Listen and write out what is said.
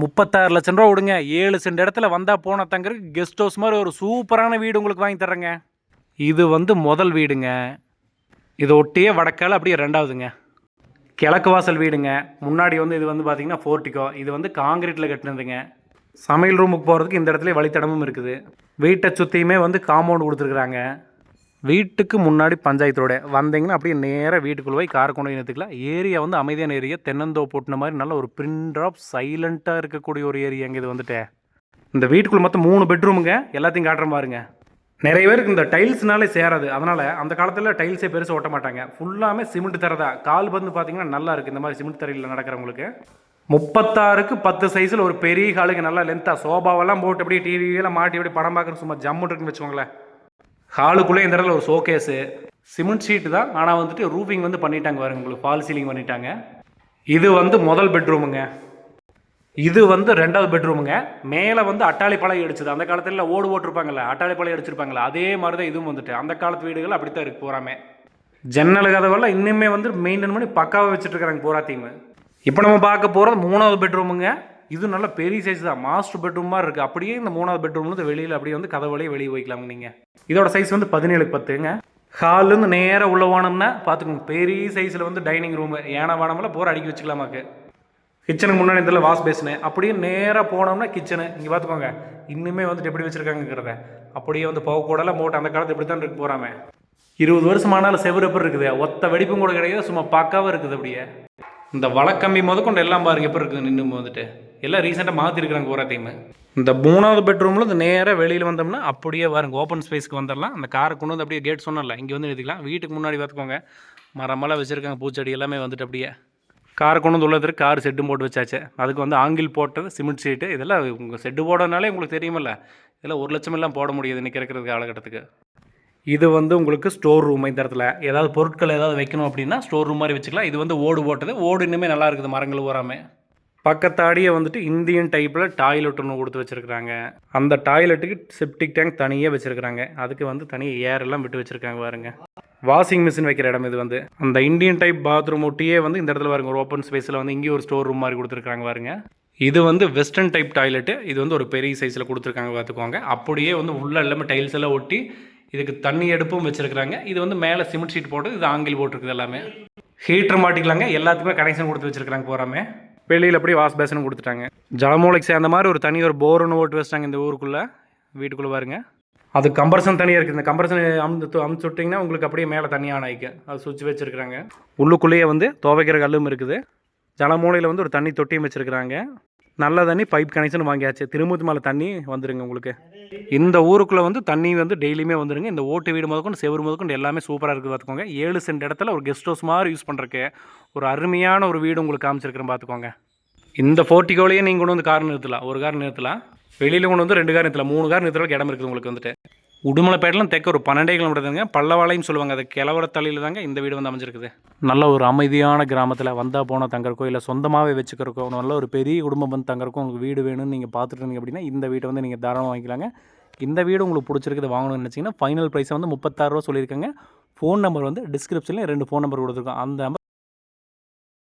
முப்பத்தாறு லட்சம் ரூபா விடுங்க. ஏழு சென்ட் இடத்துல வந்தால் போன தங்கருக்கு கெஸ்ட் ஹவுஸ் மாதிரி ஒரு சூப்பரான வீடு உங்களுக்கு வாங்கி தர்றேங்க. இது வந்து முதல் வீடுங்க. இதை ஒட்டியே வடக்கால் அப்படியே ரெண்டாவதுங்க. கிழக்கு வாசல் வீடுங்க. முன்னாடி வந்து இது வந்து பார்த்தீங்கன்னா ஃபோர்ட்டிக்கோ இது வந்து காங்கிரீட்டில் கட்டினதுங்க. சமையல் ரூமுக்கு போகிறதுக்கு இந்த இடத்துல வழித்தடமும் இருக்குது. வீட்டை சுற்றியுமே வந்து காம்பவுண்ட் கொடுத்துருக்குறாங்க. வீட்டுக்கு முன்னாடி பஞ்சாயத்து ரோடு வந்தீங்கன்னா அப்படியே நேராக வீட்டுக்குள்ளே போய் காரை கொண்டு போய் ஏரியா வந்து அமைதியான ஏரியா தென்னந்தோ போட்டின மாதிரி நல்ல ஒரு பிரிண்ட் ஆஃப் சைலண்ட்டாக இருக்கக்கூடிய ஒரு ஏரியாங்க இது வந்துட்டு. இந்த வீட்டுக்குள்ள மொத்தம் மூணு பெட்ரூமுங்க எல்லாத்தையும் காட்டுற பாருங்க. நிறைய பேருக்கு இந்த டைல்ஸ்னாலே சேராது. அதனால் அந்த காலத்தில் டைல்ஸே பெருசாக ஒட்ட மாட்டாங்க. ஃபுல்லாமே சிமெண்ட் தரதா கால் வந்து பார்த்தீங்கன்னா நல்லா இருக்குது இந்த மாதிரி சிமெண்ட் தரையில் நடக்கிறவங்களுக்கு. முப்பத்தாறுக்கு பத்து சைஸில் ஒரு பெரிய காலுக்கு நல்லா லென்த்தாக சோபாவெல்லாம் போட்டு அப்படியே டிவியெல்லாம் மாட்டி அப்படி படம் பார்க்குறது சும்மா ஜம்முன்னு இருக்குன்னு வச்சுக்கோங்களேன். ஹாலுக்குள்ளே இந்த இடத்துல ஒரு ஷோகேஸு. சிமெண்ட் ஷீட்டு தான். ஆனால் வந்துட்டு ரூஃபிங் வந்து பண்ணிட்டாங்க பாருங்க. உங்களுக்கு ஃபால் சீலிங் பண்ணிட்டாங்க. இது வந்து முதல் பெட்ரூமுங்க இது வந்து ரெண்டாவது பெட்ரூமுங்க மேலே வந்து அட்டாளி பழைய அடிச்சது. அந்த காலத்தில் ஓடு ஓட்டிருப்பாங்கல்ல. அட்டாளி பழைய அடிச்சிருப்பாங்களே அதே மாதிரி தான் இதுவும் வந்துட்டு. அந்த காலத்து வீடுகள் அப்படி தான் இருக்கு போகிறாமே ஜன்னல் கதவெல்லாம் இன்னுமே வந்து மெயின்டைன் பண்ணி பக்காவாக வச்சுட்டு இருக்காங்க பூராத்தையுமே இப்போ நம்ம பார்க்க போகிறது மூணாவது பெட்ரூமுங்க இது நல்ல பெரிய சைஸ் தான். மாஸ்டர் பெட்ரூம் மாதிரி இருக்குது அப்படியே இந்த மூணாவது பெட்ரூம்லேருந்து வெளியில் அப்படியே வந்து கதவுலையே வெளியே வைக்கலாங்க நீங்கள் இதோட சைஸ் வந்து பதினேழுக்கு பத்துங்க. ஹால்லேருந்து நேராக உள்ள போனோம்னா பார்த்துக்கோங்க பெரிய சைஸில் வந்து டைனிங் ரூமு ஏனா வானமெல்லாம் போகிற அடிக்க வச்சுக்கலாமாக்கு. கிச்சனுக்கு முன்னாடி இதில் வாஷ் பேசினு அப்படியே நேராக போனோம்னா கிச்சனு இங்கே பார்த்துக்கோங்க இன்னுமே வந்துட்டு எப்படி வச்சுருக்காங்கிறத அப்படியே வந்து போகக்கூடலாம் போட்டு அந்த காலத்து இப்படி தான் இருக்கு போகிறாமே இருபது வருஷம் ஆனாலும் செவ்வறு எப்படி இருக்குது? ஒத்த வெடிப்பும் கூட கிடையாது சும்மா பக்காவாக இருக்குது அப்படியே. இந்த வழக்கம்பி முதற்கொண்டு எல்லாம் பாருங்க எப்படி இருக்குது நின்று வந்துட்டு. எல்லாம் ரீசெண்டாக மாற்றிருக்கிறாங்க பூராத்தையுமே இந்த மூணாவது பெட்ரூமில் இந்த நேராக வெளியில் வந்தோம்னா அப்படியே வாருங்க ஓப்பன் ஸ்பேஸ்க்கு வந்துடலாம். அந்த காரை கொண்டு வந்து அப்படியே கேட் சொன்னல இங்கே வந்து நிறுத்திக்கலாம். வீட்டுக்கு முன்னாடி பார்த்துக்கோங்க. மரமெல்லாம் வச்சுருக்காங்க பூச்செடி எல்லாமே வந்துட்டு அப்படியே. காரை கொண்டு வந்து உள்ளதற்கு கார் செட்டும் போட்டு வச்சாச்சு. அதுக்கு வந்து ஆங்கில் போட்டது சிமெண்ட் ஷீட்டு இதெல்லாம் உங்கள் செட்டு போடனாலே உங்களுக்கு தெரியுமில்ல. இதெல்லாம் ஒரு லட்சம் எல்லாம் போட முடியாது இன்றைக்கி இருக்கிறது காலகட்டத்துக்கு. இது வந்து உங்களுக்கு ஸ்டோர் ரூம் இந்த இடத்துல. ஏதாவது பொருட்கள் ஏதாவது வைக்கணும் அப்படின்னா ஸ்டோர் ரூம் மாதிரி வச்சுக்கலாம். இது வந்து ஓடு போட்டது. ஓடு இன்னுமே நல்லா இருக்குது மரங்கள் ஓராமல் பக்கத்தாடியே வந்துட்டு இந்தியன் டைப்பில் டாய்லெட் ஒன்று கொடுத்து வச்சுருக்குறாங்க. அந்த டாய்லெட்டுக்கு செப்டிக் டேங்க் தனியாக வச்சுருக்குறாங்க. அதுக்கு வந்து தனியாக ஏர் எல்லாம் விட்டு வச்சுருக்காங்க பாருங்க. வாஷிங் மிஷின் வைக்கிற இடம் இது வந்து. அந்த இந்தியன் டைப் பாத்ரூம் ஒட்டியே வந்து இந்த இடத்துல பாருங்க ஒரு ஓப்பன் ஸ்பேஸில் வந்து இங்கேயும் ஒரு ஸ்டோர் ரூம் மாதிரி கொடுத்துருக்காங்க பாருங்க. இது வந்து வெஸ்டர்ன் டைப் டாய்லெட்டு இது வந்து ஒரு பெரிய சைஸில் கொடுத்துருக்காங்க பார்த்துக்கோங்க அப்படியே வந்து உள்ள எல்லாமே டைல்ஸ் எல்லாம் ஒட்டி இதுக்கு தண்ணி அடுப்பும் வச்சுருக்குறாங்க. இது வந்து மேலே சிமெண்ட் ஷீட் போட்டு இது ஆங்கில் போட்டிருக்குது எல்லாமே. ஹீட்டர் மாட்டிக்கலாங்க எல்லாத்துக்குமே கனெக்ஷன் கொடுத்து வச்சுருக்காங்க போகிறாமே வெளியில் அப்படியே வாஷ் பேசனும் கொடுத்துட்டாங்க. ஜலமூலைக்கு சேர்ந்த மாதிரி ஒரு தனி ஒரு போர் ஒன்று ஓட்டு வச்சிட்டாங்க இந்த ஊருக்குள்ளே. வீட்டுக்குள்ளே பாருங்க. அது கம்பர்சன் தனியாக இருக்குது இந்த கம்பர்சன் அமுத்து அமுச்சு விட்டிங்கன்னா உங்களுக்கு அப்படியே மேலே தனியாக ஆன் ஆயிக்கு. அது சுவிட்ச் வச்சுருக்குறாங்க. உள்ளுக்குள்ளேயே வந்து துவைக்கிற கல்லும் இருக்குது. ஜலமூலையில் வந்து ஒரு தண்ணி தொட்டியும் வச்சுருக்குறாங்க. நல்ல தண்ணி பைப் கனெக்ஷன் வாங்கியாச்சு. திருமூத்து மேலே தண்ணி வந்துடுங்க உங்களுக்கு. இந்த ஊருக்குள்ளே வந்து தண்ணி வந்து டெய்லியுமே வந்துருங்க. இந்த ஓட்டு வீடு முதற்கொண்டு செவரு முதற்கொண்டு எல்லாமே சூப்பராக இருக்குது பார்த்துக்கோங்க. ஏழு சென்ட் இடத்துல ஒரு கெஸ்ட் ஹவுஸ் மாதிரி யூஸ் பண்ணுறக்கு ஒரு அருமையான ஒரு வீடு உங்களுக்கு காமிச்சிருக்கிறேன் பார்த்துக்கோங்க. இந்த ஃபோர்ட்டிகோலையே நீங்கள் கொண்டு வந்து கார் நிறுத்தலாம். ஒரு கார் நிறுத்தலாம். வெளியில் கொண்டு வந்து ரெண்டு கார் நிறுத்தலாம். மூணு கார் நிறுத்துறதுக்கு இடம் இருக்குது உங்களுக்கு வந்துட்டு. உடுமலைப்பேட்டிலும் தெற்க ஒரு பன்னெண்டே கிலோமீட்டர் தாங்க. பல்லவாளையும் சொல்லுவாங்க. அது கிழவர தலையில் தாங்க இந்த வீடு வந்து அமைஞ்சிருக்குது. நல்ல ஒரு அமைதியான கிராமத்தில் வந்தால் போனால் தங்கறக்கோ இல்லை சொந்தமாகவே வச்சுக்கிறக்கோ நல்ல ஒரு பெரிய குடும்பம் வந்து தங்கறக்கோ உங்களுக்கு வீடு வேணும்னு நீங்கள் பார்த்துட்டு இருந்தீங்க அப்படின்னா இந்த வீட்டை வந்து நீங்கள் தாராளமாக வாங்கிக்கலாங்க. இந்த வீடு உங்களுக்கு பிடிச்சிருக்குது வாங்கணும்னு நினச்சிங்கன்னா ஃபைனல் ப்ரைஸை வந்து முப்பத்தாறுரூவா சொல்லியிருக்காங்க. ஃபோன் நம்பர் வந்து டிஸ்கிரிப்ஷனில் ரெண்டு ஃபோன் நம்பர் கொடுத்துருக்கோம். அந்த நம்பர்